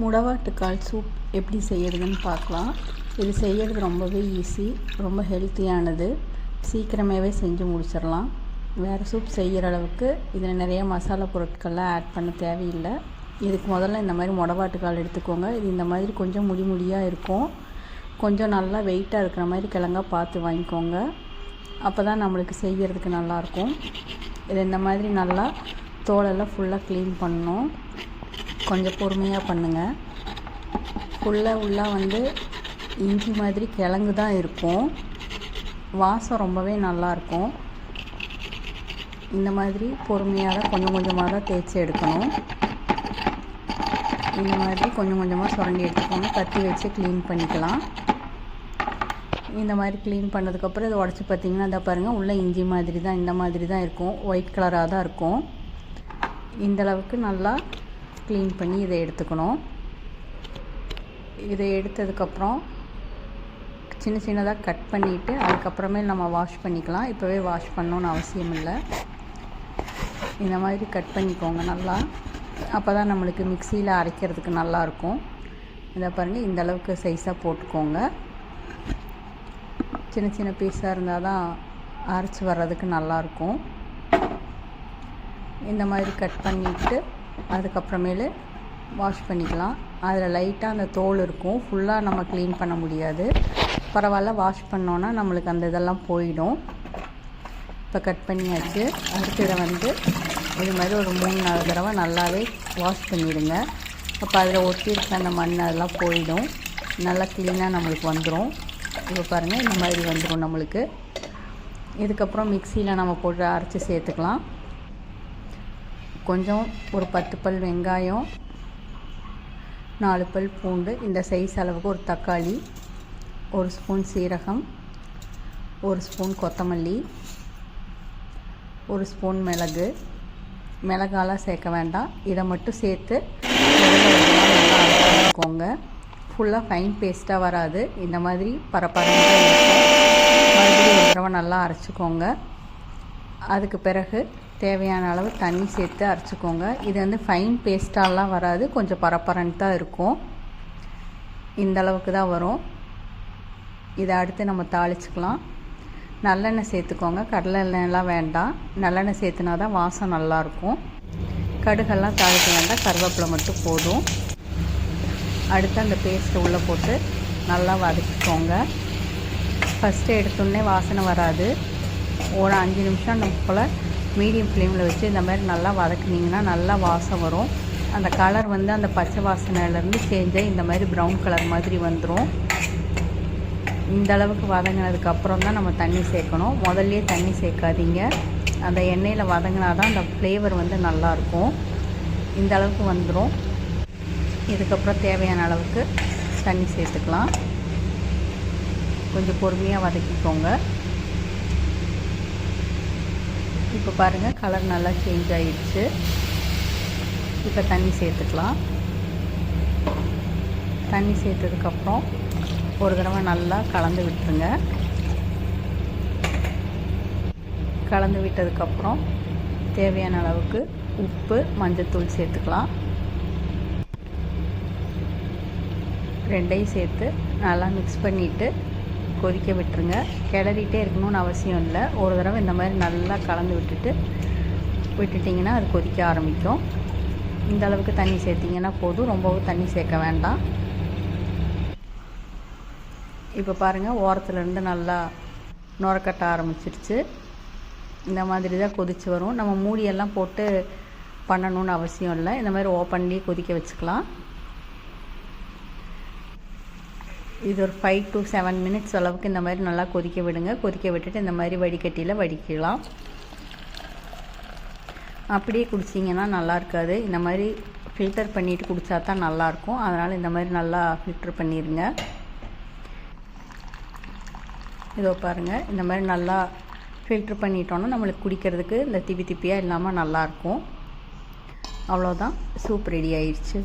முடவாட்டுக்கால் soup எப்படி செய்கிறதுன்னு பார்க்கலாம். இது செய்கிறது ரொம்பவே ஈஸி ரொம்ப ஹெல்த்தியானது சீக்கிரமாகவே செஞ்சு முடிச்சிடலாம். வேறு சூப் செய்கிற அளவுக்கு இதில் நிறைய மசாலா பொருட்கள்லாம் ஆட் பண்ண தேவையில்லை. இதுக்கு முதல்ல இந்த மாதிரி முடவாட்டுக்கால் எடுத்துக்கோங்க. இது இந்த மாதிரி கொஞ்சம் முடி முடியாக இருக்கும். கொஞ்சம் நல்லா வெயிட்டாக இருக்கிற மாதிரி கிழங்கா பார்த்து வாங்கிக்கோங்க. அப்போ தான் நம்மளுக்கு செய்கிறதுக்கு நல்லாயிருக்கும் இது இந்த மாதிரி நல்லா தோலெல்லாம் ஃபுல்லாக க்ளீன் பண்ணணும். கொஞ்சம் பொறுமையாக பண்ணுங்கள் ஃபுல்லாக உள்ளே வந்து இஞ்சி மாதிரி கிழங்கு தான் இருக்கும். வாசம் ரொம்பவே நல்லாயிருக்கும் இந்த மாதிரி பொறுமையாக தான் கொஞ்சம் கொஞ்சமாக தான் தேய்ச்சி எடுக்கணும். இந்த மாதிரி கொஞ்சம் கொஞ்சமாக சுரண்டி எடுத்துக்கோங்க. கத்தி வச்சு க்ளீன் பண்ணிக்கலாம். இந்த மாதிரி க்ளீன் பண்ணதுக்கப்புறம் இதை உடச்சி பார்த்தீங்கன்னா இதை பாருங்கள் உள்ளே இஞ்சி மாதிரி தான் இந்த மாதிரி தான் இருக்கும். ஒயிட் கலராக தான் இருக்கும். இந்தளவுக்கு நல்லா க்ளீன் பண்ணி இதை எடுத்துக்கணும். இதை எடுத்ததுக்கப்புறம் சின்ன சின்னதாக கட் பண்ணிவிட்டு அதுக்கப்புறமே நம்ம வாஷ் பண்ணிக்கலாம். இப்போவே வாஷ் பண்ணணுன்னு அவசியம் இல்லை. இந்த மாதிரி கட் பண்ணிக்கோங்க நல்லா. அப்போ தான் நம்மளுக்கு மிக்சியில் அரைக்கிறதுக்கு நல்லாயிருக்கும் இதை பாருங்கள் இந்த அளவுக்கு சைஸாக போட்டுக்கோங்க. சின்ன சின்ன பீஸாக இருந்தால் தான் அரைச்சி வர்றதுக்கு நல்லாயிருக்கும் இந்த மாதிரி கட் பண்ணிவிட்டு அதுக்கப்புறமேலு வாஷ் பண்ணிக்கலாம். அதில் லைட்டாக அந்த தோல் இருக்கும். ஃபுல்லாக நம்ம க்ளீன் பண்ண முடியாது. பரவாயில்ல வாஷ் பண்ணோன்னா நம்மளுக்கு அந்த இதெல்லாம் போயிடும். இப்போ கட் பண்ணியாச்சு. அடுத்து வந்து இது மாதிரி ஒரு மூணு நாலு தடவை நல்லாவே வாஷ் பண்ணிவிடுங்க அப்போ அதில் ஒட்டி இருக்க அந்த மண் அதெல்லாம் போயிடும். நல்லா க்ளீனாக நம்மளுக்கு வந்துடும் இப்போ பாருங்கள் இந்த மாதிரி வந்துடும் நம்மளுக்கு. இதுக்கப்புறம் மிக்சியில் நம்ம போட்டு அரைச்சி சேர்த்துக்கலாம். கொஞ்சம் ஒரு பத்து பல் வெங்காயம் நாலு பல் பூண்டு இந்த சைஸ் அளவுக்கு ஒரு தக்காளி ஒரு ஸ்பூன் சீரகம் ஒரு ஸ்பூன் கொத்தமல்லி ஒரு ஸ்பூன் மிளகு. மிளகாலாம் சேர்க்க வேண்டாம். இதை மட்டும் சேர்த்து வச்சுக்கோங்க ஃபுல்லாக ஃபைன் பேஸ்ட்டாக வராது. இந்த மாதிரி பரப்பரப்பாக மறுபடியும் ஒரு தடவை நல்லா அரைச்சிக்கோங்க. அதுக்கு பிறகு தேவையான அளவு தண்ணி சேர்த்து அரைச்சிக்கோங்க. இது வந்து ஃபைன் பேஸ்ட்டாலாம் வராது. கொஞ்சம் பரப்பரன்னு தான் இருக்கும். இந்த அளவுக்கு தான் வரும். இதை அடுத்து நம்ம தாளிச்சுக்கலாம். நல்லெண்ணெய் சேர்த்துக்கோங்க. கடலை எண்ணெய்லாம் வேண்டாம். நல்லெண்ணெய் சேர்த்துனா தான் வாசம் நல்லாயிருக்கும் கடுகெல்லாம் தாளிக்க வேண்டாம். கருவேப்பிலை மட்டும் போதும். அடுத்து அந்த பேஸ்ட்டை உள்ளே போட்டு நல்லா வதக்கிக்கோங்க. ஃபஸ்ட்டு எடுத்தோடனே வாசனை வராது. ஒரு அஞ்சு நிமிஷம் நம்ம போல் மீடியம் ஃப்ளேமில் வச்சு இந்த மாதிரி நல்லா வதக்குனிங்கன்னா நல்லா வாசம் வரும். அந்த கலர் வந்து அந்த பச்சை வாசனையிலேருந்து சேஞ்சாகி இந்த மாதிரி ப்ரௌன் கலர் மாதிரி வந்துடும் இந்த அளவுக்கு வதங்கினதுக்கப்புறம் தான் நம்ம தண்ணி சேர்க்கணும். முதல்லே தண்ணி சேர்க்காதீங்க. அந்த எண்ணெயில் வதங்கினா தான் அந்த ஃப்ளேவர் வந்து நல்லாயிருக்கும் இந்த அளவுக்கு வந்துடும் இதுக்கப்புறம் தேவையான அளவுக்கு தண்ணி சேர்த்துக்கலாம். கொஞ்சம் பொறுமையாக வதக்கிக்கோங்க. இப்போ பாருங்கள் கலர் நல்லா சேஞ்ச் ஆகிடுச்சு இப்போ தண்ணி சேர்த்துக்கலாம். தண்ணி சேர்த்ததுக்கப்புறம் ஒரு தடவை நல்லா கலந்து விட்டுருங்க. கலந்து விட்டதுக்கப்புறம் தேவையான அளவுக்கு உப்பு மஞ்சத்தூள் சேர்த்துக்கலாம். ரெண்டையும் சேர்த்து நல்லா மிக்ஸ் பண்ணிவிட்டு கொதிக்க விட்டுருங்க. கிளறிட்டே இருக்கணும்னு அவசியம் இல்லை. ஒரு தடவை இந்த மாதிரி நல்லா கலந்து விட்டுட்டு விட்டுட்டிங்கன்னா அது கொதிக்க ஆரம்பிக்கும். இந்த அளவுக்கு தண்ணி சேர்த்திங்கன்னா போதும். ரொம்பவும் தண்ணி சேர்க்க வேண்டாம். இப்போ பாருங்கள் ஓரத்துலேருந்து நல்லா நுரக்கட்ட ஆரம்பிச்சிருச்சு. இந்த மாதிரி தான் கொதித்து வரும். நம்ம மூடியெல்லாம் போட்டு பண்ணணும்னு அவசியம் இல்லை. இந்த மாதிரி ஓப்பன்லேயே கொதிக்க வச்சுக்கலாம். இது ஒரு ஃபைவ் டு செவன் மினிட்ஸ் அளவுக்கு இந்த மாதிரி நல்லா கொதிக்க விடுங்க. கொதிக்க விட்டுட்டு இந்த மாதிரி வடிகட்டியில் வடிக்கலாம். அப்படியே குடிச்சிங்கன்னா நல்லா இருக்காது. இந்த மாதிரி ஃபில்டர் பண்ணிவிட்டு குடித்தா தான் நல்லாயிருக்கும் அதனால் இந்த மாதிரி நல்லா ஃபில்டர் பண்ணிடுங்க இதோ பாருங்கள் இந்த மாதிரி நல்லா ஃபில்ட்ரு பண்ணிட்டோன்னா நம்மளுக்கு குடிக்கிறதுக்கு இந்த திப்பி திப்பியாக இல்லாமல் நல்லாயிருக்கும் அவ்வளோதான் சூப் ரெடி ஆயிடுச்சு